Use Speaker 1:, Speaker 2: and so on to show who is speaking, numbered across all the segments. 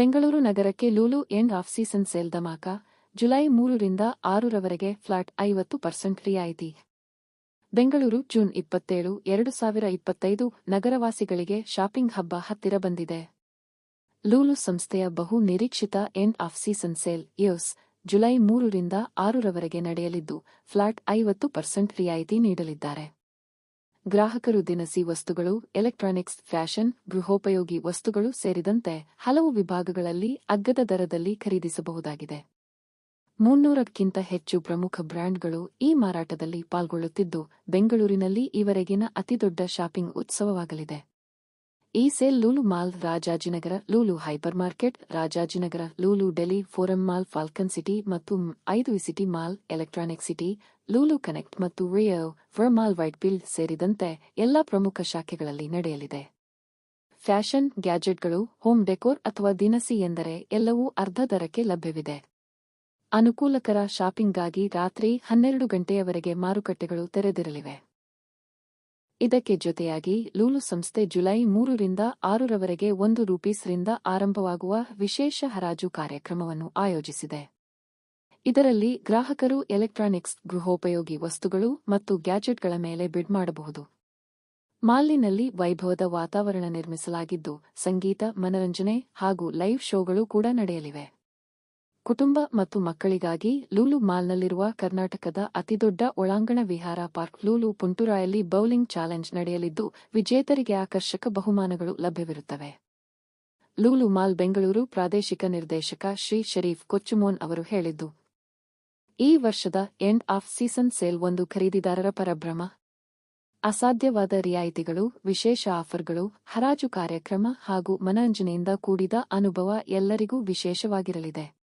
Speaker 1: ಬೆಂಗಳೂರು ನಗರಕ್ಕೆ Lulu end of season sale dhamaka, July ಮೂರರಿಂದ ಆರರವರೆಗೆ ಫ್ಲಾಟ್ ಐವತ್ತು ಪರ್ಸೆಂಟ್ ರಿಯಾಯಿತಿ. ಬೆಂಗಳೂರು, ಜೂನ್ ಇಪ್ಪತ್ತೇಳು, ಎರಡು ಸಾವಿರ ಇಪ್ಪತ್ತೈದು ನಗರವಾಸಿಗಳಿಗೆ ಶಾಪಿಂಗ್ ಹಬ್ಬ ಹತ್ತಿರ ಬಂದಿದೆ. ಲೂಲು ಸಂಸ್ಥೆಯ ಬಹು ನಿರೀಕ್ಷಿತ ಎಂಡ್ ಆಫ್ ಸೀಸನ್ ಸೇಲ್ ಯೋಸ್ ಜುಲೈ ಮೂರರಿಂದ ಆರರವರೆಗೆ ನಡೆಯಲಿದ್ದು, ಫ್ಲಾಟ್ ಐವತ್ತು ಪರ್ಸೆಂಟ್ ರಿಯಾಯಿತಿ ನೀಡಲಿದ್ದಾರೆ. ಗ್ರಾಹಕರು ದಿನಸಿ ವಸ್ತುಗಳು ಎಲೆಕ್ಟ್ರಾನಿಕ್ಸ್ ಫ್ಯಾಷನ್ ಗೃಹೋಪಯೋಗಿ ವಸ್ತುಗಳು ಸೇರಿದಂತೆ ಹಲವು ವಿಭಾಗಗಳಲ್ಲಿ ಅಗ್ಗದ ದರದಲ್ಲಿ ಖರೀದಿಸಬಹುದಾಗಿದೆ. ಮುನ್ನೂರಕ್ಕಿಂತ ಹೆಚ್ಚು ಪ್ರಮುಖ ಬ್ರ್ಯಾಂಡ್ಗಳು ಈ ಮಾರಾಟದಲ್ಲಿ ಪಾಲ್ಗೊಳ್ಳುತ್ತಿದ್ದು, ಬೆಂಗಳೂರಿನಲ್ಲಿ ಈವರೆಗಿನ ಅತಿದೊಡ್ಡ ಶಾಪಿಂಗ್ ಉತ್ಸವವಾಗಲಿದೆ. ಈ sale Lulu mall Rajajinagar, Lulu hypermarket Rajajinagar, Lulu daily, forum mall, falcon city ಮತ್ತು ಐದು city mall, electronic city, Lulu connect ಮತ್ತು ರಿಯೋ ವೈಟ್ ಬಿಲ್ ಸೇರಿದಂತೆ ಎಲ್ಲಾ ಪ್ರಮುಖ ಶಾಖೆಗಳಲ್ಲಿ ನಡೆಯಲಿದೆ. ಫ್ಯಾಷನ್ ಗ್ಯಾಜೆಟ್ಗಳು, ಹೋಮ್ ಡೆಕೋರ್ ಅಥವಾ ದಿನಸಿ ಎಂದರೆ ಎಲ್ಲವೂ ಅರ್ಧ ದರಕ್ಕೆ ಲಭ್ಯವಿದೆ. ಅನುಕೂಲಕರ ಶಾಪಿಂಗ್ಗಾಗಿ ರಾತ್ರಿ ಹನ್ನೆರಡು ಗಂಟೆಯವರೆಗೆ ಮಾರುಕಟ್ಟೆಗಳು ತೆರೆದಿರಲಿವೆ. ಇದಕ್ಕೆ ಜೊತೆಯಾಗಿ ಲೂಲು ಸಂಸ್ಥೆ ಜುಲೈ ಮೂರರಿಂದ ಆರರವರೆಗೆ ಒಂದು ರೂಪೀಸ್ರಿಂದ ಆರಂಭವಾಗುವ ವಿಶೇಷ ಹರಾಜು ಕಾರ್ಯಕ್ರಮವನ್ನು ಆಯೋಜಿಸಿದೆ. ಇದರಲ್ಲಿ ಗ್ರಾಹಕರು ಎಲೆಕ್ಟ್ರಾನಿಕ್ಸ್, ಗೃಹೋಪಯೋಗಿ ವಸ್ತುಗಳು ಮತ್ತು ಗ್ಯಾಜೆಟ್ಗಳ ಮೇಲೆ ಬಿಡ್ ಮಾಡಬಹುದು. ಮಾಲಿನಲ್ಲಿ ವೈಭವದ ವಾತಾವರಣ ನಿರ್ಮಿಸಲಾಗಿದ್ದು, ಸಂಗೀತ, ಮನರಂಜನೆ ಹಾಗೂ ಲೈವ್ ಶೋಗಳು ಕೂಡ ನಡೆಯಲಿವೆ. ಕುಟುಂಬ ಮತ್ತು ಮಕ್ಕಳಿಗಾಗಿ ಲೂಲು ಮಾಲ್ನಲ್ಲಿರುವ ಕರ್ನಾಟಕದ ಅತಿದೊಡ್ಡ ಒಳಾಂಗಣ ವಿಹಾರ ಪಾರ್ಕ್ ಲೂಲು ಪುಂಟುರಾಯಲ್ಲಿ ಬೌಲಿಂಗ್ ಚಾಲೆಂಜ್ ನಡೆಯಲಿದ್ದು, ವಿಜೇತರಿಗೆ ಆಕರ್ಷಕ ಬಹುಮಾನಗಳು ಲಭ್ಯವಿರುತ್ತವೆ. ಲೂಲು ಮಾಲ್ ಬೆಂಗಳೂರು ಪ್ರಾದೇಶಿಕ ನಿರ್ದೇಶಕ ಶ್ರೀ ಶರೀಫ್ ಕೊಚ್ಚುಮೋನ್ ಅವರು ಹೇಳಿದ್ದು, ಈ ವರ್ಷದ ಎಂಡ್ ಆಫ್ ಸೀಸನ್ ಸೇಲ್ ಒಂದು ಖರೀದಿದಾರರ ಪರಭ್ರಮ. ಅಸಾಧ್ಯವಾದ ರಿಯಾಯಿತಿಗಳು, ವಿಶೇಷ ಆಫರ್ಗಳು, ಹರಾಜು ಕಾರ್ಯಕ್ರಮ ಹಾಗೂ ಮನರಂಜನೆಯಿಂದ ಕೂಡಿದ ಅನುಭವ ಎಲ್ಲರಿಗೂ ವಿಶೇಷವಾಗಿರಲಿದೆ.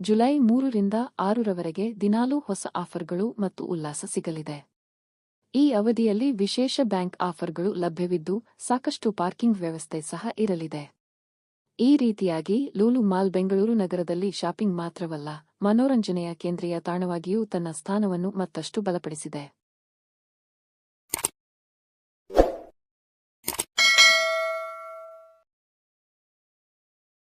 Speaker 1: ಜುಲೈ ಮೂರರಿಂದ ಆರರವರೆಗೆ ದಿನಾಲೂ ಹೊಸ ಆಫರ್ಗಳು ಮತ್ತು ಉಲ್ಲಾಸ ಸಿಗಲಿದೆ. ಈ ಅವಧಿಯಲ್ಲಿ ವಿಶೇಷ ಬ್ಯಾಂಕ್ ಆಫರ್ಗಳು ಲಭ್ಯವಿದ್ದು ಸಾಕಷ್ಟು ಪಾರ್ಕಿಂಗ್ ವ್ಯವಸ್ಥೆ ಸಹ ಇರಲಿದೆ. ಈ ರೀತಿಯಾಗಿ ಲೂಲು ಮಾಲ್ ಬೆಂಗಳೂರು ನಗರದಲ್ಲಿ ಶಾಪಿಂಗ್ ಮಾತ್ರವಲ್ಲ, ಮನೋರಂಜನೆಯ ಕೇಂದ್ರೀಯ ತಾಣವಾಗಿಯೂ ತನ್ನ ಸ್ಥಾನವನ್ನು ಮತ್ತಷ್ಟು ಬಲಪಡಿಸಿದೆ.